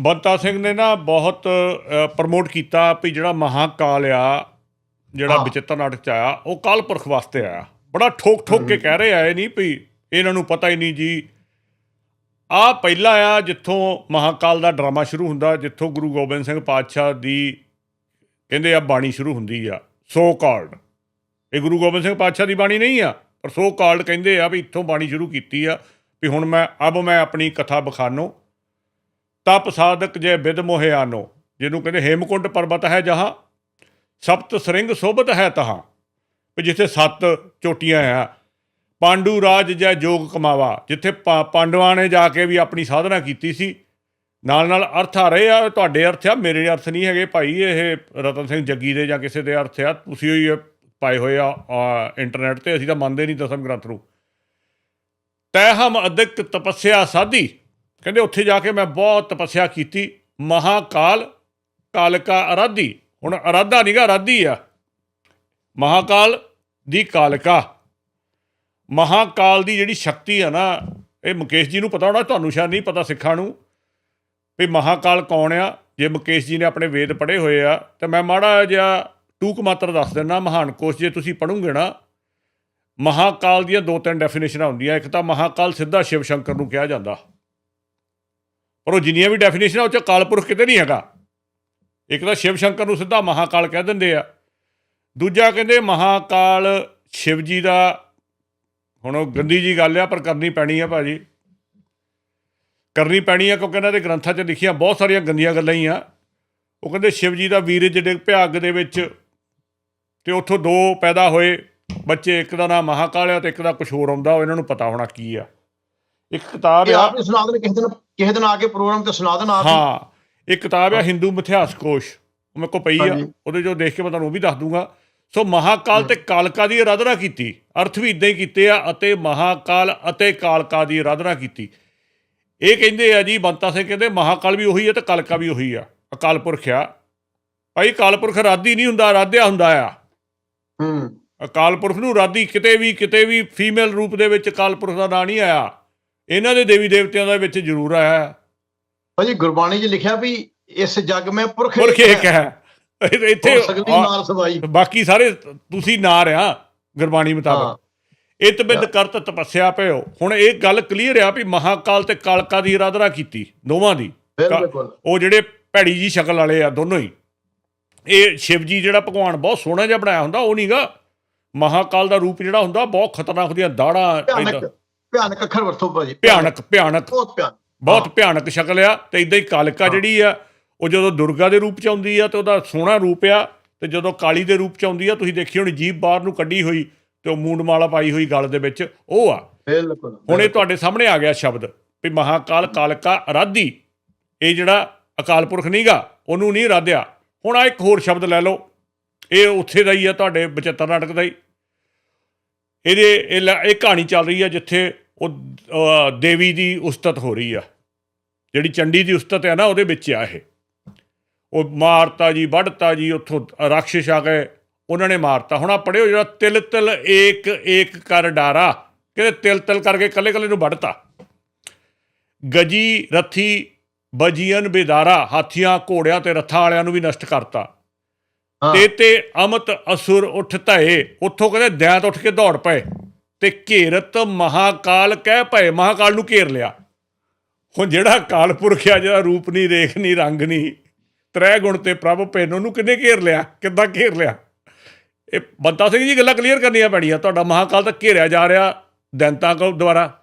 ਬੰਤਾ ਸਿੰਘ ਨੇ ਨਾ ਬਹੁਤ ਪ੍ਰਮੋਟ ਕੀਤਾ ਵੀ ਜਿਹੜਾ ਮਹਾਕਾਲ ਆ ਜਿਹੜਾ। ਵਿਚਿੱਤਰ ਨਾਟਕ ਚ ਆਇਆ ਉਹ ਕਾਲ ਪੁਰਖ ਵਾਸਤੇ ਆਇਆ। ਬੜਾ ਠੋਕ ਠੋਕ ਕੇ ਕਹਿ ਰਹੇ ਆਏ ਨਹੀਂ ਵੀ ਇਹਨਾਂ ਨੂੰ ਪਤਾ ਹੀ ਨਹੀਂ ਜੀ। ਆ ਪਹਿਲਾ ਆ ਜਿੱਥੋਂ ਮਹਾਕਾਲ ਦਾ ਡਰਾਮਾ ਸ਼ੁਰੂ ਹੁੰਦਾ ਜਿੱਥੋਂ ਗੁਰੂ ਗੋਬਿੰਦ ਸਿੰਘ ਪਾਤਸ਼ਾਹ ਦੀ ਕਹਿੰਦੇ ਆ ਬਾਣੀ ਸ਼ੁਰੂ ਹੁੰਦੀ ਆ ਸੋ ਕਾਲਡ। ਇਹ ਗੁਰੂ ਗੋਬਿੰਦ ਸਿੰਘ ਪਾਤਸ਼ਾਹ ਦੀ ਬਾਣੀ ਨਹੀਂ ਆ ਪਰ ਸੋ ਕਾਲਡ ਕਹਿੰਦੇ ਆ ਵੀ ਇੱਥੋਂ ਬਾਣੀ ਸ਼ੁਰੂ ਕੀਤੀ ਆ ਵੀ ਹੁਣ ਮੈਂ ਅਬ ਮੈਂ ਆਪਣੀ ਕਥਾ ਬਖਾਨੋ ਤਪ ਸਾਧਕ ਜੇ ਬਿਦ ਮੋਹਿਆਨੋ ਜਿਹਨੂੰ ਕਹਿੰਦੇ ਹੇਮਕੁੰਡ ਪਰਬਤ ਹੈ ਜਹਾਂ ਸਪਤ ਸ੍ਰਿੰਗ ਸੋਭਤ ਹੈ ਤਹਾਂ ਵੀ ਜਿੱਥੇ ਸੱਤ ਚੋਟੀਆਂ ਆ। ਪਾਂਡੂ ਰਾਜ ਜੈ ਜੋਗ ਕਮਾਵਾ ਜਿੱਥੇ ਪਾ- ਪਾਂਡਵਾਂ ਨੇ ਜਾ ਕੇ ਵੀ ਆਪਣੀ ਸਾਧਨਾ ਕੀਤੀ ਸੀ। ਨਾਲ ਨਾਲ ਅਰਥ ਆ ਰਹੇ ਆ ਤੁਹਾਡੇ ਅਰਥ ਆ ਮੇਰੇ ਅਰਥ ਨਹੀਂ ਹੈਗੇ ਭਾਈ ਇਹ ਰਤਨ ਸਿੰਘ ਜੱਗੀ ਦੇ ਜਾਂ ਕਿਸੇ ਦੇ ਅਰਥ ਆ ਤੁਸੀਂ ਹੀ ਪਾਏ ਹੋਏ ਆ ਆ, ਇੰਟਰਨੈਟ ਤੇ ਅਸੀਂ ਤਾਂ ਮੰਨਦੇ ਨਹੀਂ ਦਸਮ ਗ੍ਰੰਥ ਨੂੰ। ਤੈ ਹਮ ਅਦਿਕ ਤਪੱਸਿਆ ਸਾਧੀ ਕਹਿੰਦੇ ਉੱਥੇ ਜਾ ਕੇ ਮੈਂ ਬਹੁਤ ਤਪੱਸਿਆ ਕੀਤੀ। ਮਹਾਕਾਲ, ਕਾਲਕਾ ਅਰਾਧੀ। ਹੁਣ ਅਰਾਧਾ ਨਹੀਂਗਾ ਅਰਾਧੀ ਆ। ਮਹਾਕਾਲ ਦੀ ਕਾਲਕਾ। ਮਹਾਕਾਲ ਦੀ ਜਿਹੜੀ ਸ਼ਕਤੀ ਆ ਨਾ, ਇਹ ਮੁਕੇਸ਼ ਜੀ ਨੂੰ ਪਤਾ ਹੋਣਾ, ਤੁਹਾਨੂੰ ਸ਼ਾਇਦ ਨਹੀਂ ਪਤਾ ਸਿੱਖਾਂ ਨੂੰ, ਵੀ ਮਹਾਕਾਲ ਕੌਣ ਆ। ਜੇ ਮੁਕੇਸ਼ ਜੀ ਨੇ ਆਪਣੇ ਵੇਦ ਪੜ੍ਹੇ ਹੋਏ ਆ, ਤਾਂ ਮੈਂ ਮਾੜਾ ਜਿਹਾ ਟੂਕ ਮਾਤਰ ਦੱਸ ਦਿੰਦਾ ਮਹਾਨ ਕੋਸ਼ ਜੇ ਤੁਸੀਂ ਪੜੋਗੇ ਨਾ, ਮਹਾਕਾਲ ਦੀਆਂ ਦੋ ਤਿੰਨ ਡੈਫੀਨੇਸ਼ਨਾਂ ਹੁੰਦੀਆਂ ਇੱਕ ਤਾਂ ਮਹਾਕਾਲ ਸਿੱਧਾ ਸ਼ਿਵ ਸ਼ੰਕਰ ਨੂੰ ਕਿਹਾ ਜਾਂਦਾ। ਪਰ ਉਹ ਜਿੰਨੀਆਂ ਵੀ ਡੈਫੀਨੇਸ਼ਨਾਂ ਉਹ ਚ ਕਾਲਪੁਰਖ ਕਿਤੇ ਨਹੀਂ ਹੈਗਾ। ਇੱਕ ਤਾਂ ਸ਼ਿਵ ਸ਼ੰਕਰ ਨੂੰ ਸਿੱਧਾ ਮਹਾਕਾਲ ਕਹਿ ਦਿੰਦੇ ਆ। ਦੂਜਾ ਕਹਿੰਦੇ ਮਹਾਕਾਲ ਸ਼ਿਵ ਜੀ ਦਾ, ਹੁਣ ਉਹ ਗੰਦੀ ਜੀ ਗੱਲ ਆ, ਪਰ ਕਰਨੀ ਪੈਣੀ ਆ ਭਾਜੀ। ਕਰਨੀ ਪੈਣੀ ਆ ਕਿਉਂਕਿ ਇਹਨਾਂ ਦੇ ਗ੍ਰੰਥਾਂ 'ਚ ਲਿਖੀਆਂ ਬਹੁਤ ਸਾਰੀਆਂ ਗੰਦੀਆਂ ਗੱਲਾਂ ਹੀ ਆ। ਉਹ ਕਹਿੰਦੇ ਸ਼ਿਵ ਜੀ ਦਾ ਵੀਰਜ ਡਿੱਗ ਪਿਆ ਅੱਗ ਦੇ ਵਿੱਚ ਤੇ ਉੱਥੋਂ ਦੋ ਪੈਦਾ ਹੋਏ, ਬੱਚੇ ਇੱਕ ਦਾ ਨਾਮ ਮਹਾਕਾਲ ਆ ਤੇ ਇੱਕ ਦਾ ਕੁਛ ਹੋਰ ਆਉਂਦਾ, ਉਹ ਇਹਨਾਂ ਨੂੰ ਪਤਾ ਹੋਣਾ ਕੀ ਆ। ਇੱਕ ਕਿਤਾਬ ਆ ਆਪ ਸੁਣਾ ਦੇਣ ਕਿਸੇ ਦਿਨ ਕਿਸੇ ਦਿਨ ਆ ਕੇ ਪ੍ਰੋਗਰਾਮ ਤੇ ਸੁਣਾ ਦੇਣ ਆਪ ਹੀ। ਇੱਕ ਕਿਤਾਬ ਆ ਹਿੰਦੂ ਮਿਥਿਹਾਸ ਕੋਸ਼। ਉਹ ਮੇਰੇ ਕੋਲ ਪਈ ਆ। ਉਹਦੇ ਜੋ ਦੇਖ ਕੇ ਮੈਂ ਤੁਹਾਨੂੰ ਉਹ ਵੀ ਦੱਸ ਦੂੰਗਾ। ਸੋ ਮਹਾਕਾਲ ਤੇ ਕਾਲਕਾ ਦੀ ਆਰਾਧਨਾ ਕੀਤੀ। ਅਰਥ ਵੀ ਇਦਾਂ ਹੀ ਕੀਤੇ ਆ ਅਤੇ ਮਹਾਕਾਲ ਅਤੇ ਕਾਲਕਾ ਦੀ ਆਰਾਧਨਾ ਕੀਤੀ। ਇਹ ਕਹਿੰਦੇ ਆ ਜੀ ਬੰਤਾ ਸਿੰਘ ਕਹਿੰਦੇ ਮਹਾਕਾਲ ਵੀ ਉਹੀ ਆ ਤੇ ਕਾਲਕਾ ਵੀ ਉਹੀ ਆ। ਅਕਾਲ ਪੁਰਖ ਆ। ਭਾਈ ਕਾਲ ਪੁਰਖ ਰਾਦੀ ਨਹੀਂ ਹੁੰਦਾ ਆਰਾਧਿਆ ਹੁੰਦਾ ਆ। ਹੂੰ। ਅਕਾਲ ਪੁਰਖ ਨੂੰ ਰਾਦੀ ਕਿਤੇ ਵੀ ਕਿਤੇ ਵੀ ਫੀਮੇਲ ਰੂਪ ਦੇ ਵਿੱਚ ਅਕਾਲ ਪੁਰਖ ਦਾ ਨਾਂ ਨਹੀਂ ਆਇਆ। ਇਹਨਾਂ ਦੇ ਦੇਵੀ ਦੇਵਤਿਆਂ ਦੇ ਵਿੱਚ ਜ਼ਰੂਰ ਆਇਆ। ਭਾਜੀ ਗੁਰਬਾਣੀ 'ਚ ਲਿਖਿਆ ਵੀ ਇਸ ਜੱਗ ਮੈਂ ਪੁਰਖ ਪੁਰਖ ਇੱਕ ਹੈ। ਇੱਥੇ ਨਾਲ ਸਵਾਈ। ਬਾਕੀ ਸਾਰੇ ਤੁਸੀਂ ਨਾਰ ਆ ਗੁਰਬਾਣੀ ਮੁਤਾਬਕ। ਇਤ ਬਿਦ ਕਰਤ ਤਪੱਸਿਆ ਪਿਓ ਹੁਣ ਇਹ ਗੱਲ ਕਲੀਅਰ ਆ ਵੀ ਮਹਾਕਾਲ ਤੇ ਕਾਲਕਾ ਦੀ ਆਰਾਧਨਾ ਕੀਤੀ ਦੋਵਾਂ ਦੀ। ਉਹ ਜਿਹੜੇ ਭੈੜੀ ਜੀ ਸ਼ਕਲ ਵਾਲੇ ਆ ਦੋਨੋਂ ਹੀ। ਇਹ ਸ਼ਿਵ ਜੀ ਜਿਹੜਾ ਭਗਵਾਨ ਬਹੁਤ ਸੋਹਣਾ ਜਿਹਾ ਬਣਾਇਆ ਹੁੰਦਾ ਉਹ ਨਹੀਂਗਾ ਮਹਾਕਾਲ ਦਾ ਰੂਪ ਜਿਹੜਾ ਹੁੰਦਾ ਬਹੁਤ ਖਤਰਨਾਕ ਹੁੰਦੀਆਂ ਦਾੜਾਂ ਭਿਆਨਕ ਅੱਖਰ ਵਰਤੋ ਭਾਜੀ। ਭਿਆਨਕ ਭਿਆਨਕ। ਬਹੁਤ ਭਿਆਨਕ। ਬਹੁਤ ਭਿਆਨਕ ਸ਼ਕਲ ਆ ਤੇ ਇਦਾਂ ਹੀ ਕਾਲਕਾ। ਜਿਹੜੀ ਆ ਉਹ ਜਦੋਂ ਦੁਰਗਾ ਦੇ ਰੂਪ ਚ ਆਉਂਦੀ ਆ ਤੇ ਉਹਦਾ ਸੋਹਣਾ ਰੂਪ ਆ ਤੇ ਜਦੋਂ ਕਾਲੀ ਦੇ ਰੂਪ ਚ ਆਉਂਦੀ ਆ ਤੁਸੀਂ ਦੇਖੀ ਹੋਣੀ ਜੀਭ ਬਾਹਰ ਨੂੰ ਕੱਢੀ ਹੋਈ ਤੇ ਉਹ ਮੂੰਡ ਮਾਲਾ ਪਾਈ ਹੋਈ ਗਲ ਦੇ ਵਿੱਚ ਉਹ ਆ। ਬਿਲਕੁਲ ਹੁਣ ਇਹ ਤੁਹਾਡੇ ਸਾਹਮਣੇ ਆ ਗਿਆ ਸ਼ਬਦ ਵੀ ਮਹਾਕਾਲ ਕਾਲਕਾ ਅਰਾਧੀ। ਇਹ ਜਿਹੜਾ ਅਕਾਲ ਪੁਰਖ ਨਹੀਂਗਾ ਉਹਨੂੰ ਨਹੀਂ ਰਾਧਿਆ ਹੁਣ ਆ ਇੱਕ ਹੋਰ ਸ਼ਬਦ ਲੈ ਲਓ। ਇਹ ਉੱਥੇ ਦਾ ਹੀ ਆ ਤੁਹਾਡੇ 75 ਨਾਟਕ ਦਾ ਹੀ। ਇਹਦੇ, ਇਹ ਲ- ਇਹ ਕਹਾਣੀ ਚੱਲ ਰਹੀ ਆ ਜਿੱਥੇ ਉਹ ਦੇਵੀ ਦੀ ਉਸਤਤ ਹੋ ਰਹੀ ਆ। ਜਿਹੜੀ ਚੰਡੀ ਦੀ ਉਸਤਤ ਹੈ ਨਾ, ਉਹਦੇ ਵਿੱਚ ਆ ਇਹ। ਉਹ ਮਾਰਤਾ ਜੀ, ਵੱਢਤਾ ਜੀ, ਉੱਥੋਂ ਰਾਖਸ਼ ਆ ਗਏ ਉਹਨਾਂ ਨੇ ਮਾਰਤਾ। ਹੁਣ ਆ ਪੜਿਓ ਜਿਹੜਾ ਤਿਲ ਤਿਲ ਏਕ ਏਕ ਕਰ ਡਾਰਾ। ਕਹਿੰਦੇ ਤਿਲ ਤਿਲ ਕਰਕੇ ਕੱਲੇ ਕੱਲੇ ਨੂੰ ਵੱਢਤਾ? ਗਜੀ, ਰੱਥੀ ਬਜੀਨ ਬੇਦਾਰਾ, ਹਾਥੀਆਂ, ਘੋੜਿਆਂ ਤੇ ਰੱਥਾਂ ਵਾਲਿਆਂ ਨੂੰ ਵੀ ਨਸ਼ਟ ਕਰਤਾ। ਤੇ ਤੇ ਅਮਤ ਅਸੁਰ ਉੱਠ ਧਏ। ਉੱਥੋਂ ਕਹਿੰਦੇ ਦੈਂਤ ਉੱਠ ਕੇ ਦੌੜ ਪਏ। ਤੇ ਘੇਰਤ ਮਹਾਕਾਲ ਕਹਿ ਪਏ। ਮਹਾਕਾਲ ਨੂੰ ਘੇਰ ਲਿਆ। ਹੁਣ ਜਿਹੜਾ ਕਾਲਪੁਰਖ ਆ ਜਿਹੜਾ ਰੂਪ ਨਹੀਂ ਰੇਖ ਨਹੀਂ ਰੰਗ ਨਹੀਂ ਤ੍ਰੈ ਗੁਣ ਤੇ ਪ੍ਰਭ ਭੈਨ, ਉਹਨੂੰ ਕਿੰਨੇ ਘੇਰ ਲਿਆ? ਕਿੱਦਾਂ ਘੇਰ ਲਿਆ? ਇਹ ਬੰਤਾ ਸਿੰਘ ਜੀ ਗੱਲਾਂ ਕਲੀਅਰ ਕਰਨੀਆਂ ਪੈਣੀਆਂ। ਤੁਹਾਡਾ ਮਹਾਕਾਲ ਤਾਂ ਘੇਰਿਆ ਜਾ ਰਿਹਾ ਦੈਂਤਾਂ ਕੋਲ ਦੁਆਰਾ।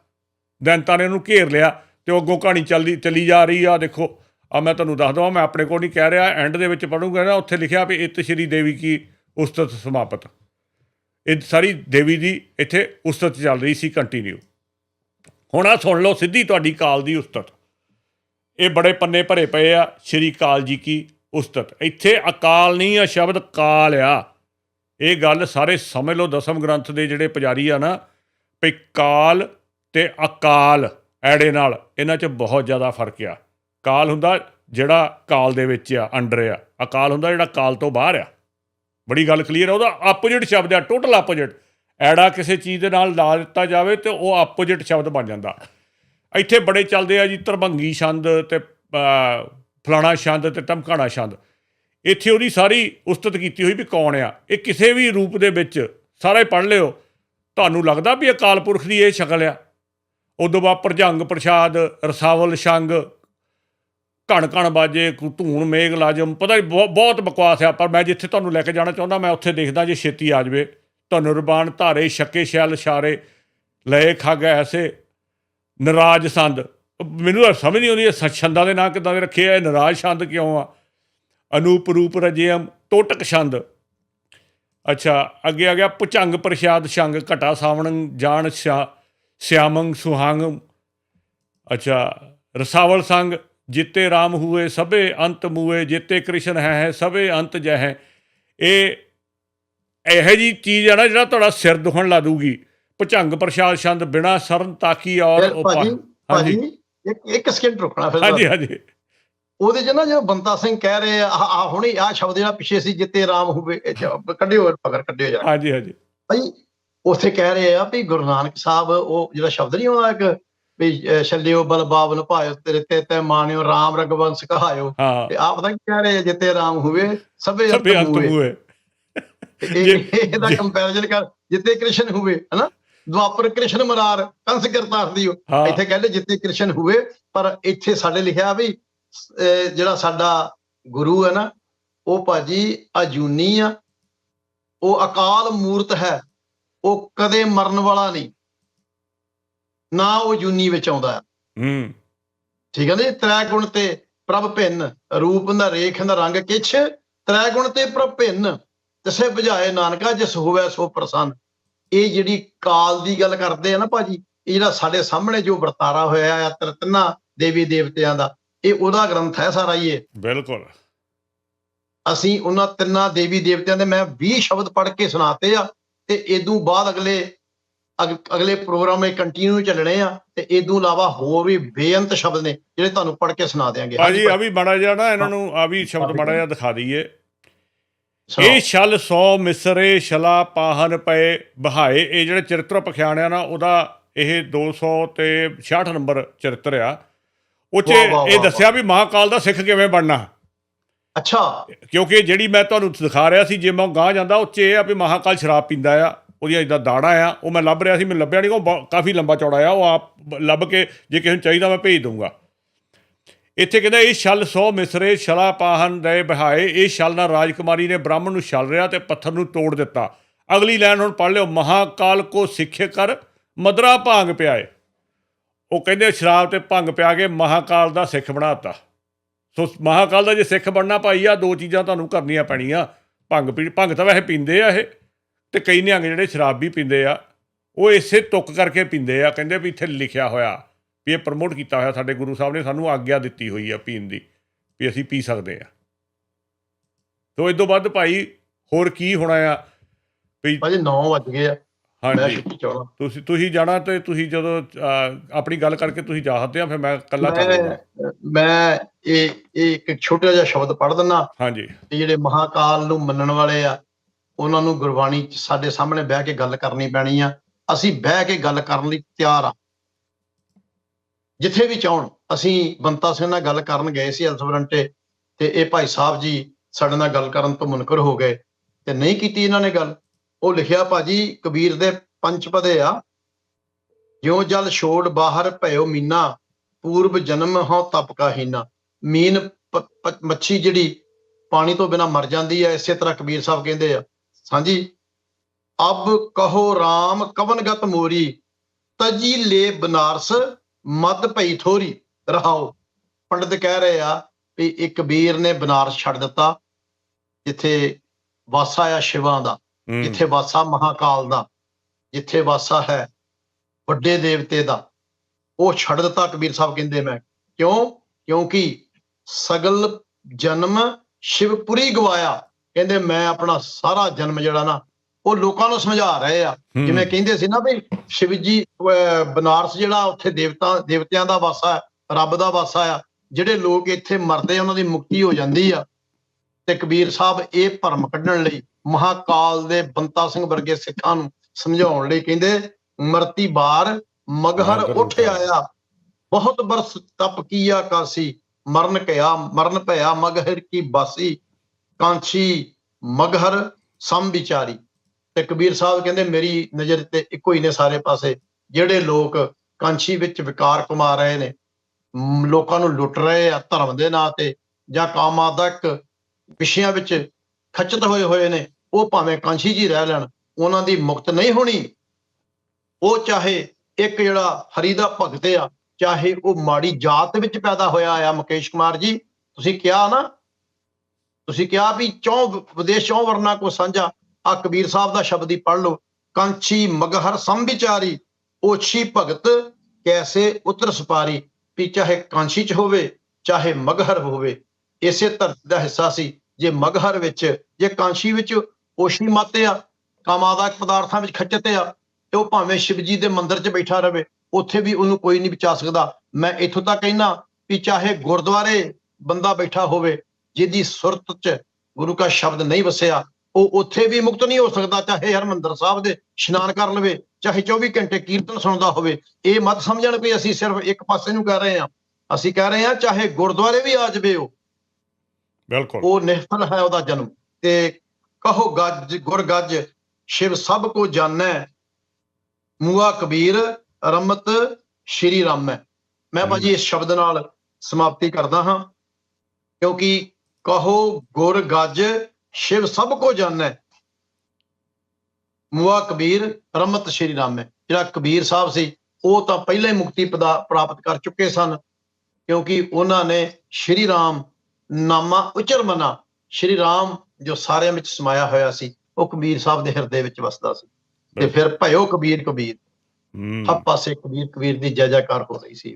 ਦੈਂਤਾਂ ਨੇ ਉਹਨੂੰ ਘੇਰ ਲਿਆ ਤੇ ਉਹ ਅੱਗੋਂ ਕਹਾਣੀ ਚੱਲਦੀ, ਚੱਲੀ ਜਾ ਰਹੀ ਆ, ਦੇਖੋ। ਆ ਮੈਂ ਤੁਹਾਨੂੰ ਦੱਸ ਦਵਾਂ ਮੈਂ ਆਪਣੇ ਕੋਲ ਨਹੀਂ ਕਹਿ ਰਿਹਾ ਐਂਡ ਦੇ ਵਿੱਚ ਪੜੂੰਗਾ ਨਾ, ਉੱਥੇ ਲਿਖਿਆ ਵੀ ਇਤ ਸ਼੍ਰੀ ਦੇਵੀ ਕੀ ਉਸਤਤ ਸਮਾਪਤ। ਇਹ ਸਾਰੀ ਦੇਵੀ ਦੀ ਇੱਥੇ ਉਸਤਤ ਚੱਲ ਰਹੀ ਸੀ ਕੰਟੀਨਿਊ ਹੁਣ ਆ ਸੁਣ ਲਓ, ਸਿੱਧੀ ਤੁਹਾਡੀ ਕਾਲ ਦੀ ਉਸਤਤ। ਇਹ ਬੜੇ ਪੰਨੇ ਭਰੇ ਪਏ ਆ, ਸ਼੍ਰੀ ਕਾਲ ਜੀ ਕੀ ਉਸਤਤ। ਇੱਥੇ ਅਕਾਲ ਨਹੀਂ ਆ, ਸ਼ਬਦ ਕਾਲ ਆ। ਇਹ ਗੱਲ ਸਾਰੇ ਸਮਝ ਲਓ, ਦਸਮ ਗ੍ਰੰਥ ਦੇ ਜਿਹੜੇ ਪੁਜਾਰੀ ਆ ਨਾ, ਵੀ ਕਾਲ ਤੇ ਅਕਾਲ ਐੜੇ ਨਾਲ, ਇਹਨਾਂ 'ਚ ਬਹੁਤ ਜ਼ਿਆਦਾ ਫ਼ਰਕ ਆ। ਕਾਲ ਹੁੰਦਾ ਜਿਹੜਾ ਕਾਲ ਦੇ ਵਿੱਚ ਆ ਅੰਡਰ ਆ। ਅਕਾਲ ਹੁੰਦਾ ਜਿਹੜਾ ਕਾਲ ਤੋਂ ਬਾਹਰ ਆ। ਬੜੀ ਗੱਲ ਕਲੀਅਰ ਆ, ਉਹਦਾ ਆਪੋਜੀਟ ਸ਼ਬਦ ਆ ਟੋਟਲ ਆਪੋਜੀਟ ਐੜਾ ਕਿਸੇ ਚੀਜ਼ ਦੇ ਨਾਲ ਲਾ ਦਿੱਤਾ ਜਾਵੇ ਤੇ ਉਹ ਆਪੋਜੀਟ ਸ਼ਬਦ ਬਣ ਜਾਂਦਾ। ਇੱਥੇ ਬੜੇ ਚੱਲਦੇ ਆ ਜੀ, ਤਰਭੰਗੀ ਛੰਦ ਤੇ ਫਲਾਣਾ ਛੰਦ ਤੇ ਧਮਕਾਣਾ ਛੰਦ। ਇੱਥੇ ਉਹਦੀ ਸਾਰੀ ਉਸਤਤ ਕੀਤੀ ਹੋਈ ਵੀ ਕੌਣ ਆ। ਇਹ ਕਿਸੇ ਵੀ ਰੂਪ ਦੇ ਵਿੱਚ ਸਾਰੇ ਪੜ੍ਹ ਲਿਓ। ਤੁਹਾਨੂੰ ਲੱਗਦਾ ਵੀ ਅਕਾਲ ਪੁਰਖ ਦੀ ਇਹ ਸ਼ਕਲ ਆ? ਉਦੋਂ ਬਾਅਦ ਪ੍ਰਜੰਗ ਪ੍ਰਸ਼ਾਦ, ਰਸਾਵਲ ਛੰਗ ਘਣ ਘਣ ਬਾਜੇ ਧੂਣ, ਮੇਘ, ਲਾਜਮ, ਪਤਾ ਨਹੀਂ ਬਹੁਤ ਬਹੁਤ ਬਕਵਾਸ ਆ ਪਰ ਮੈਂ ਜਿੱਥੇ ਤੁਹਾਨੂੰ ਲੈ ਕੇ ਜਾਣਾ ਚਾਹੁੰਦਾ, ਮੈਂ ਉੱਥੇ ਦੇਖਦਾ ਜੇ ਛੇਤੀ ਆ ਜਾਵੇ। ਤੁਹਾਨੂੰ ਰਬਾਨ ਧਾਰੇ, ਛੱਕੇ ਸ਼ੈਲ ਇਸ਼ਾਰੇ ਲਏ ਖੱਗ ਐਸੇ, ਨਰਾਜ ਸੰਦ। ਮੈਨੂੰ ਤਾਂ ਸਮਝ ਨਹੀਂ ਆਉਂਦੀ, ਇਹ ਸ- ਛੰਦਾਂ ਦੇ ਨਾਂ ਕਿੱਦਾਂ ਦੇ ਰੱਖੇ ਆ ਨਰਾਜ ਛੰਦ ਕਿਉਂ ਆ? ਅਨੂਪ ਰੂਪ ਰਜੇਮ ਟੋਟਕ ਛੰਦ ਅੱਛਾ, ਅੱਗੇ ਆ ਗਿਆ ਪੁਚੰਗ ਪ੍ਰਸ਼ਾਦ ਛੰਗ, ਘਟਾ ਸਾਵਣ, ਜਾਣ ਸਿਆਮੰਗ ਸੁਹਾੰਗ। ਅੱਛਾ, ਰਸਾਵਲ ਸੰਗ ਜਿੱਤੇ ਰਾਮ ਹੂਏ ਸਭੇ ਅੰਤ ਮੂਏ ਜਿੱਤੇ ਕ੍ਰਿਸ਼ਨ ਹੈ ਹੈ ਸਭੇ ਅੰਤ ਜਹ ਹੈ। ਇਹ ਇਹੋ ਜੀ ਚੀਜ਼ ਆ ਨਾ ਜਿਹੜਾ ਤੁਹਾਡਾ ਸਿਰ ਦੁਖਣ ਲਾ ਦੂਗੀ ਭੁਚੰਗ ਪ੍ਰਸ਼ਾਦ ਛੰਦ ਬਿਨਾ ਸਰਨ ਤਾਕੀ ਔਰ ਹਾਂਜੀ। ਇੱਕ ਇੱਕ ਸਕਿੰਟ ਰੁਕਣਾ ਫਿਰ ਹਾਂਜੀ ਹਾਂਜੀ। ਉਹਦੇ ਚ ਨਾ ਜਦੋਂ ਬੰਤਾ ਸਿੰਘ ਕਹਿ ਰਹੇ ਆ ਆ ਹੁਣੇ ਆ ਸ਼ਬਦ ਜਿਹੜਾ ਪਿੱਛੇ ਸੀ ਜਿੱਤੇ ਰਾਮ ਹੋਵੇ ਕੱਢਿਓ ਪਕੜ ਕੱਢਿਓ ਜਰਾ ਹਾਂਜੀ ਹਾਂਜੀ। ਭਾਈ ਉੱਥੇ ਕਹਿ ਰਹੇ ਆ ਵੀ ਗੁਰੂ ਨਾਨਕ ਸਾਹਿਬ ਉਹ ਜਿਹੜਾ ਸ਼ਬਦ ਨਹੀਂ ਆਉਂਦਾ ਇੱਕ ਵੀ ਛੱਲਿਓ ਬਲ ਬਾਵਨ ਭਾਇਓ ਤੇਰੇ ਤੇ ਤੇ ਮਾਨਿਓ ਰਾਮ ਰਗਵੰਸ ਕਹਾਇਓ। ਤੇ ਆਪ ਤਾਂ ਕੀ ਕਹਿ ਰਹੇ ਆ ਜਿੱਤੇ ਰਾਮ ਹੋਵੇ ਸਭੇ ਅੰਤ ਹੋਵੇ ਇਹਦਾ ਕੰਪੈਰੀਜ਼ਨ ਕਰ ਜਿੱਤੇ ਕ੍ਰਿਸ਼ਨ ਹੋਵੇ ਹਨਾ? ਦੁਆਪਰ ਕ੍ਰਿਸ਼ਨ ਮਰਾਰ ਕੰਸ ਕਰਤਾਰ ਦੀ ਇੱਥੇ ਕਹਿੰਦੇ ਜਿੱਤੇ ਕ੍ਰਿਸ਼ਨ ਹੋਵੇ ਪਰ ਇੱਥੇ ਸਾਡੇ ਲਿਖਿਆ ਵੀ ਜਿਹੜਾ ਸਾਡਾ ਗੁਰੂ ਹੈ ਨਾ ਉਹ ਭਾਜੀ ਅਜੂਨੀ ਆ। ਉਹ ਅਕਾਲ ਮੂਰਤ ਹੈ। ਉਹ ਕਦੇ ਮਰਨ ਵਾਲਾ ਨਹੀਂ। ਨਾ ਉਹ ਜੂਨੀ ਵਿੱਚ ਆਉਂਦਾ। ਹੈ। ਠੀਕ ਹੈ ਨਾ ਤ੍ਰੈ ਗੁਣ ਤੇ ਪ੍ਰਭ ਭਿੰਨ ਰੂਪ ਦਾ ਰੇਖ ਦਾ ਰੰਗ ਕਿਛ ਤ੍ਰੈ ਗੁਣ ਤੇ ਪ੍ਰਭ ਭਿੰਨ ਤਿਸੇ ਬੁਝਾਏ ਨਾਨਕਾ ਜਿਸ ਹੋਵੇ ਸੋ ਪ੍ਰਸੰਨ। ਇਹ ਜਿਹੜੀ ਕਾਲ ਦੀ ਗੱਲ ਕਰਦੇ ਆ ਨਾ ਭਾਜੀ ਇਹ ਜਿਹੜਾ ਸਾਡੇ ਸਾਹਮਣੇ ਜੋ ਵਰਤਾਰਾ ਹੋਇਆ ਆ ਤਿੰਨ- ਤਿੰਨਾਂ ਦੇਵੀ ਦੇਵਤਿਆਂ ਦਾ ਇਹ ਉਹਦਾ ਗ੍ਰੰਥ ਹੈ ਸਾਰਾ ਹੀ ਇਹ। ਬਿਲਕੁਲ। ਅਸੀਂ ਉਹਨਾਂ ਤਿੰਨਾਂ ਦੇਵੀ ਦੇਵਤਿਆਂ ਦੇ ਮੈਂ 20 ਸ਼ਬਦ ਪੜ੍ਹ ਕੇ ਸੁਣਾਤੇ ਆ ਤੇ ਇਦੋਂ ਬਾਅਦ ਅਗਲੇ ਅਗ- ਅਗਲੇ ਪ੍ਰੋਗਰਾਮ ਇਹ ਕੰਟੀਨਿਊ ਚੱਲਣੇ ਆ ਤੇ ਇਦੋਂ ਇਲਾਵਾ ਹੋਰ ਵੀ ਬੇਅੰਤ ਸ਼ਬਦ ਨੇ ਜਿਹੜੇ ਤੁਹਾਨੂੰ ਪੜ੍ਹ ਕੇ ਸੁਣਾ ਦਿਆਂਗੇ। ਭਾਜੀ ਆ ਵੀ ਮਾੜਾ ਜਿਹਾ ਨਾ ਇਹਨਾਂ ਨੂੰ ਆ ਵੀ ਸ਼ਬਦ ਮਾੜਾ ਜਿਹਾ ਦਿਖਾ ਦਈਏ। ਇਹ ਛਲ ਸੌ ਮਿਸਰੇ ਛਲਾ ਪਾਹਨ ਪਏ ਬਹਾਏ ਇਹ ਜਿਹੜੇ ਚਰਿੱਤਰ ਪਖਿਆਣਿਆ ਨਾ ਉਹਦਾ ਇਹ 200 ਤੇ 66 ਨੰਬਰ ਚਰਿੱਤਰ ਆ। ਉਹ ਚ ਵਾਹ, ਵਾਹ, ਇਹ ਦੱਸਿਆ ਵੀ ਮਹਾਕਾਲ ਦਾ ਸਿੱਖ ਕਿਵੇਂ ਬਣਨਾ। ਅੱਛਾ। ਕਿਉਂਕਿ ਜਿਹੜੀ ਮੈਂ ਤੁਹਾਨੂੰ ਦਿਖਾ ਰਿਹਾ ਸੀ ਜੇ ਮੈਂ ਗਾਂ ਜਾਂਦਾ ਉਹ ਚ ਇਹ ਆ ਵੀ ਮਹਾਕਾਲ ਸ਼ਰਾਬ ਪੀਂਦਾ ਆ। ਉਹਦੀਆਂ ਜਿੱਦਾਂ ਦਾੜਾ ਆ, ਉਹ ਮੈਂ ਲੱਭ ਰਿਹਾ ਸੀ, ਮੈਨੂੰ ਲੱਭਿਆ ਨਹੀਂ ਉਹ ਬਹੁ- ਕਾਫੀ ਲੰਬਾ ਚੌੜਾ ਆ, ਉਹ ਆਪ ਲੱਭ ਕੇ ਜੇ ਕਿਸੇ ਨੂੰ ਚਾਹੀਦਾ ਮੈਂ ਭੇਜ ਦਊਂਗਾ। ਇੱਥੇ ਕਹਿੰਦਾ, ਇਹ ਛਲ ਸੌ ਮਿਸਰੇ ਛਲਾ ਪਾਹਨ ਰਹੇ ਬਹਾਏ, ਇਹ ਛਲ ਨਾਲ ਰਾਜਕੁਮਾਰੀ ਨੇ ਬ੍ਰਾਹਮਣ ਨੂੰ ਛਲ ਰਿਹਾ ਤੇ ਪੱਥਰ ਨੂੰ ਤੋੜ ਦਿੱਤਾ। ਅਗਲੀ ਲਾਈਨ ਹੁਣ ਪੜ੍ਹ ਲਿਓ, ਮਹਾਕਾਲ ਕੋ ਸਿੱਖੇ ਕਰ ਮਦਰਾ ਭਾਂਗ ਪਿਆਏ। ਉਹ ਕਹਿੰਦੇ, ਸ਼ਰਾਬ ਤੇ ਭੰਗ ਪਿਆ ਕੇ ਮਹਾਕਾਲ ਦਾ ਸਿੱਖ ਬਣਾਤਾ ਸੋ ਮਹਾਕਾਲ ਦਾ ਜੇ ਸਿੱਖ ਬਣਨਾ ਭਾਈ ਆ, ਦੋ ਚੀਜ਼ਾਂ ਤੁਹਾਨੂੰ ਕਰਨੀਆਂ ਪੈਣੀਆਂ। ਭੰਗ ਪੀ, ਭੰਗ ਤਾਂ ਵੈਸੇ ਪੀਂਦੇ ਆ ਇਹ। ਤੇ ਕਈ ਨਿਹੰਗ ਜਿਹੜੇ ਸ਼ਰਾਬ ਵੀ ਪੀਂਦੇ ਆ ਉਹ ਇਸੇ ਤੁੱਕ ਕਰਕੇ ਪੀਂਦੇ ਆ ਕਹਿੰਦੇ ਵੀ ਇੱਥੇ ਲਿਖਿਆ ਹੋਇਆ ਵੀ ਇਹ ਪ੍ਰਮੋਟ ਕੀਤਾ ਹੋਇਆ ਸਾਡੇ ਗੁਰੂ ਸਾਹਿਬ ਨੇ ਸਾਨੂੰ ਆਗਿਆ ਦਿੱਤੀ ਹੋਈ ਆ ਪੀਣ ਦੀ ਵੀ ਅਸੀਂ ਪੀ ਸਕਦੇ ਆ। ਤੋਂ ਇਸ ਤੋਂ ਵੱਧ ਭਾਈ ਹੋਰ ਕੀ ਹੋਣਾ ਆ? ਵੀ ਭਾਜੀ 9 ਵੱਜ ਗਏ ਆ। ਹਾਂਜੀ। ਤੁਸੀਂ ਤੁਸੀਂ ਜਾਣਾ ਤੇ ਤੁਸੀਂ ਜਦੋਂ ਆਪਣੀ ਗੱਲ ਕਰਕੇ ਤੁਸੀਂ ਜਾ ਸਕਦੇ ਆ ਫਿਰ ਮੈਂ ਇਕੱਲਾ ਚੱਲ ਜਾਊਂਗਾ ਮੈਂ ਇਹ ਇਹ ਇੱਕ ਛੋਟਾ ਜਿਹਾ ਸ਼ਬਦ ਪੜ੍ਹ ਦਿੰਨਾ ਹਾਂਜੀ। ਜਿਹੜੇ ਮਹਾਕਾਲ ਨੂੰ ਮੰਨਣ ਵਾਲੇ ਆ ਉਹਨਾਂ ਨੂੰ ਗੁਰਬਾਣੀ ਚ ਸਾਡੇ ਸਾਹਮਣੇ ਬਹਿ ਕੇ ਗੱਲ ਕਰਨੀ ਪੈਣੀ ਆ। ਅਸੀਂ ਬਹਿ ਕੇ ਗੱਲ ਕਰਨ ਲਈ ਤਿਆਰ ਆ। ਜਿੱਥੇ ਵੀ ਚਾਹਣ, ਅਸੀਂ ਬੰਤਾ ਸਿੰਘ ਨਾਲ ਗੱਲ ਕਰਨ ਗਏ ਸੀ ਅਲਸਵਰੰਟੇ ਤੇ ਇਹ ਭਾਈ ਸਾਹਿਬ ਜੀ ਸਾਡੇ ਨਾਲ ਗੱਲ ਕਰਨ ਤੋਂ ਮੁਨਕਰ ਹੋ ਗਏ ਤੇ ਨਹੀਂ ਕੀਤੀ ਇਹਨਾਂ ਨੇ ਗੱਲ। ਉਹ ਲਿਖਿਆ ਭਾਜੀ ਕਬੀਰ ਦੇ ਪੰਜ ਪਦੇ ਆ। ਜਿਉ ਜਲ ਛੋੜ ਬਾਹਰ ਭਇਓ ਮੀਨਾ, ਪੂਰਬ ਜਨਮ ਹਉ ਤਪਕਾ ਹੀਨਾ। ਮੀਨ ਮੱਛੀ ਜਿਹੜੀ ਪਾਣੀ ਤੋਂ ਬਿਨਾ ਮਰ ਜਾਂਦੀ ਹੈ ਇਸੇ ਤਰ੍ਹਾਂ ਕਬੀਰ ਸਾਹਿਬ ਕਹਿੰਦੇ ਆ। ਹਾਂਜੀ। ਅਬ ਕਹੋ RAM ਕਵਨਗਤ ਮੋਰੀ ਤਜੀ ਲੈ ਬਨਾਰਸ ਮਦ ਭਈ ਥੋਰੀ। ਰਹਾਓ। ਪੰਡਤ ਕਹਿ ਰਹੇ ਆ ਵੀ ਇਹ ਕਬੀਰ ਨੇ ਬਨਾਰਸ ਛੱਡ ਦਿੱਤਾ ਜਿੱਥੇ ਵਾਸਾ ਆ ਸ਼ਿਵਾਂ ਦਾ ਜਿੱਥੇ ਵਾਸਾ ਮਹਾਕਾਲ ਦਾ ਜਿੱਥੇ ਵਾਸਾ ਹੈ ਵੱਡੇ ਦੇਵਤੇ ਦਾ। ਉਹ ਛੱਡ ਦਿੱਤਾ ਕਬੀਰ ਸਾਹਿਬ ਕਹਿੰਦੇ ਮੈਂ। ਕਿਉਂ? ਕਿਉਂਕਿ ਸਗਲ ਜਨਮ ਸ਼ਿਵਪੁਰੀ ਗਵਾਇਆ। ਕਹਿੰਦੇ ਮੈਂ ਆਪਣਾ ਸਾਰਾ ਜਨਮ ਜਿਹੜਾ ਨਾ ਉਹ ਲੋਕਾਂ ਨੂੰ ਸਮਝਾ ਰਹੇ ਆ। ਜਿਵੇਂ ਕਹਿੰਦੇ ਸੀ ਨਾ ਵੀ ਸ਼ਿਵ ਜੀ ਅਹ, ਬਨਾਰਸ ਜਿਹੜਾ ਉੱਥੇ ਦੇਵਤਾ ਦੇਵਤਿਆਂ ਦਾ ਵਾਸਾ ਹੈ ਰੱਬ ਦਾ ਵਾਸਾ ਆ ਜਿਹੜੇ ਲੋਕ ਇੱਥੇ ਮਰਦੇ ਉਹਨਾਂ ਦੀ ਮੁਕਤੀ ਹੋ ਜਾਂਦੀ ਆ। ਤੇ ਕਬੀਰ ਸਾਹਿਬ ਇਹ ਭਰਮ ਕੱਢਣ ਲਈ ਮਹਾਕਾਲ ਦੇ ਬੰਤਾ ਸਿੰਘ ਵਰਗੇ ਸਿੱਖਾਂ ਨੂੰ ਸਮਝਾਉਣ ਲਈ ਕਹਿੰਦੇ ਮਰਤੀ ਬਾਰ ਮਗਹਰ ਉੱਠ ਆਇਆ। ਬਹੁਤ ਬਰਸ ਤਪ ਕੀਆ ਕਾਸੀ ਮਰਨ ਕਿਆ ਮਰਨ ਭਇਆ ਮਗਹਰ ਕੀ ਬਾਸੀ। ਕਾਂਛੀ, ਮਗਹਰ ਸਮ ਵਿਚਾਰੀ ਤੇ ਕਬੀਰ ਸਾਹਿਬ ਕਹਿੰਦੇ, ਮੇਰੀ ਨਜ਼ਰ ਤੇ ਇੱਕੋ ਹੀ ਨੇ ਸਾਰੇ ਪਾਸੇ। ਜਿਹੜੇ ਲੋਕ ਕਾਂਛੀ ਵਿੱਚ ਵਿਕਾਰ ਕਮਾ ਰਹੇ ਨੇ ਲੋਕਾਂ ਨੂੰ ਲੁੱਟ ਰਹੇ ਆ ਧਰਮ ਦੇ ਨਾਂ ਤੇ ਜਾਂ ਕਾਮਾਦਕ ਵਿਸ਼ਿਆਂ ਵਿੱਚ ਖਚਤ ਹੋਏ ਹੋਏ ਨੇ, ਉਹ ਭਾਵੇਂ ਕਾਂਛੀ ਜੀ ਰਹਿ ਲੈਣ, ਉਹਨਾਂ ਦੀ ਮੁਕਤ ਨਹੀਂ ਹੋਣੀ। ਉਹ ਚਾਹੇ ਇੱਕ ਜਿਹੜਾ ਹਰੀ ਦਾ ਭਗਤ ਆ, ਚਾਹੇ ਉਹ ਮਾੜੀ ਜਾਤ ਵਿੱਚ ਪੈਦਾ ਹੋਇਆ ਆ, ਮੁਕੇਸ਼ ਕੁਮਾਰ ਜੀ, ਤੁਸੀਂ ਕਿਹਾ ਨਾ ਤੁਸੀਂ ਕਿਹਾ ਵੀ ਚੌ ਵਿਦੇਸ਼ ਚੌ ਵਰਨਾ ਕੋ ਸਾਂਝਾ ਆ ਕਬੀਰ ਸਾਹਿਬ ਦਾ ਸ਼ਬਦ ਹੀ ਪੜ੍ਹ ਲਓ। ਕੰਚੀ ਮਗਹਰ ਸੰਭਿਚਾਰੀ, ਓਛੀ ਭਗਤ ਕੈਸੇ ਉਤਰ ਸਪਾਰੀ। ਵੀ ਚਾਹੇ ਕਾਂਸ਼ੀ ਚ ਹੋਵੇ, ਚਾਹੇ ਮਗਹਰ ਹੋਵੇ, ਇਸੇ ਧਰਤੀ ਦਾ ਹਿੱਸਾ ਸੀ। ਜੇ ਮਗਹਰ ਵਿੱਚ, ਜੇ ਕਾਂਸ਼ੀ ਵਿੱਚ ਓਸ਼ੀ ਮਾਤੇ ਆ ਕਾਮਾਦਕ ਪਦਾਰਥਾਂ ਵਿੱਚ ਖੱਚਤ ਆ, ਤੇ ਉਹ ਭਾਵੇਂ ਸ਼ਿਵਜੀ ਦੇ ਮੰਦਿਰ 'ਚ ਬੈਠਾ ਰਵੇ, ਉੱਥੇ ਵੀ ਉਹਨੂੰ ਕੋਈ ਨਹੀਂ ਬਚਾ ਸਕਦਾ। ਮੈਂ ਇੱਥੋਂ ਤੱਕ ਕਹਿਣਾ ਵੀ ਚਾਹੇ ਗੁਰਦੁਆਰੇ ਬੰਦਾ ਬੈਠਾ ਹੋਵੇ ਜਿਹਦੀ ਸੁਰਤ 'ਚ ਗੁਰੂ ਦਾ ਸ਼ਬਦ ਨਹੀਂ ਵਸਿਆ ਉਹ ਉੱਥੇ ਵੀ ਮੁਕਤ ਨਹੀਂ ਹੋ ਸਕਦਾ ਚਾਹੇ ਹਰਮੰਦਰ ਸਾਹਿਬ ਦੇ ਇਸ਼ਨਾਨ ਕਰ ਲਵੇ ਚਾਹੇ 24 ਘੰਟੇ ਕੀਰਤਨ ਸੁਣਦਾ ਹੋਵੇ। ਇਹ ਮਤ ਸਮਝਣ ਵੀ ਅਸੀਂ ਸਿਰਫ ਇੱਕ ਪਾਸੇ ਨੂੰ ਕਹਿ ਰਹੇ ਹਾਂ। ਅਸੀਂ ਕਹਿ ਰਹੇ ਹਾਂ ਚਾਹੇ ਗੁਰਦੁਆਰੇ ਵੀ ਆ ਜਾਵੇ ਉਹ ਬਿਲਕੁਲ। ਉਹ ਨਿਹਫਲ ਹੈ ਉਹਦਾ ਜਨਮ। ਤੇ ਕਹੋ ਗੱਜ ਗੁਰ ਗੱਜ ਸ਼ਿਵ ਸਭ ਕੋ ਜਾਣੈ। ਮੂਆ ਕਬੀਰ ਰਮਤ ਸ਼੍ਰੀ ਰਾਮ। ਹੈ ਮੈਂ ਭਾਜੀ ਇਸ ਸ਼ਬਦ ਨਾਲ ਸਮਾਪਤੀ ਕਰਦਾ ਹਾਂ ਕਿਉਂਕਿ ਕਹੋ ਗੁਰ ਗੱਜ ਸ਼ਿਵ ਸਭ ਕੋ ਜਾਣੈ। ਮੂਆ ਕਬੀਰ ਰਮਤ ਸ਼੍ਰੀ ਰਾਮ। ਹੈ ਜਿਹੜਾ ਕਬੀਰ ਸਾਹਿਬ ਸੀ ਉਹ ਤਾਂ ਪਹਿਲਾਂ ਹੀ ਮੁਕਤੀ ਪਦਾ- ਪ੍ਰਾਪਤ ਕਰ ਚੁੱਕੇ ਸਨ ਕਿਉਂਕਿ ਉਹਨਾਂ ਨੇ ਸ਼੍ਰੀ ਰਾਮ ਨਾਮਾ ਉਚਰ ਮਨਾ ਸ਼੍ਰੀ ਰਾਮ ਜੋ ਸਾਰਿਆਂ ਵਿੱਚ ਸਮਾਇਆ ਹੋਇਆ ਸੀ ਉਹ ਕਬੀਰ ਸਾਹਿਬ ਦੇ ਹਿਰਦੇ ਵਿੱਚ ਵਸਦਾ ਸੀ। ਤੇ ਫਿਰ ਭਇਓ ਕਬੀਰ ਕਬੀਰ ਹੂੰ। ਸਭ ਪਾਸੇ ਕਬੀਰ ਕਬੀਰ ਦੀ ਜੈ ਜੈਕਾਰ ਹੋ ਰਹੀ ਸੀ।